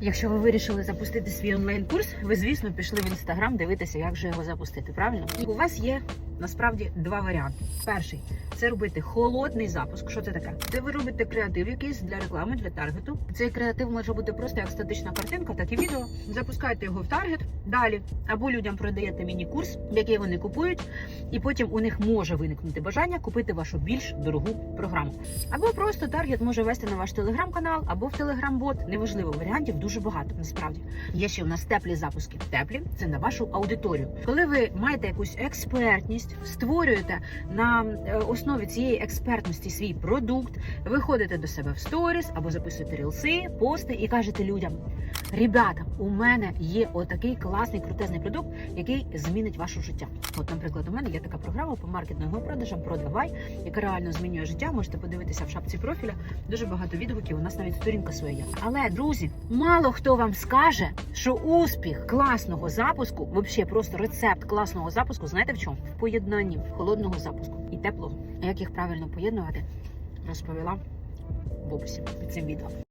Якщо ви вирішили запустити свій онлайн-курс, ви, звісно, пішли в інстаграм дивитися, як же його запустити. Правильно? У вас є насправді два варіанти. Перший це робити холодний запуск. Що це таке? Це ви робите креатив якийсь для реклами, для таргету. Цей креатив може бути просто як статична картинка, так і відео. Запускаєте його в таргет далі, або людям продаєте міні-курс, який вони купують, і потім у них може виникнути бажання купити вашу більш дорогу програму. Або просто таргет може вести на ваш телеграм-канал або в телеграм-бот. Неважливо, варіантів дуже багато. Насправді є ще у нас теплі запуски. Теплі це на вашу аудиторію. Коли ви маєте якусь експертність, створюєте на е, основі цієї експертності свій продукт, виходите до себе в сторіс або записуєте рілси, пости і кажете людям: ребята, у мене є отакий класний крутезний продукт, який змінить ваше життя. От, наприклад, у мене є така програма по маркетингу продажам Продавай, яка реально змінює життя. Можете подивитися в шапці профіля. Дуже багато відгуків. У нас навіть сторінка своя. Але друзі, мало хто вам скаже, що успіх класного запуску, взагалі просто рецепт класного запуску, знаєте в чому? В поєднанні холодного запуску і теплого. Як їх правильно поєднувати, розповіла в під цим відео.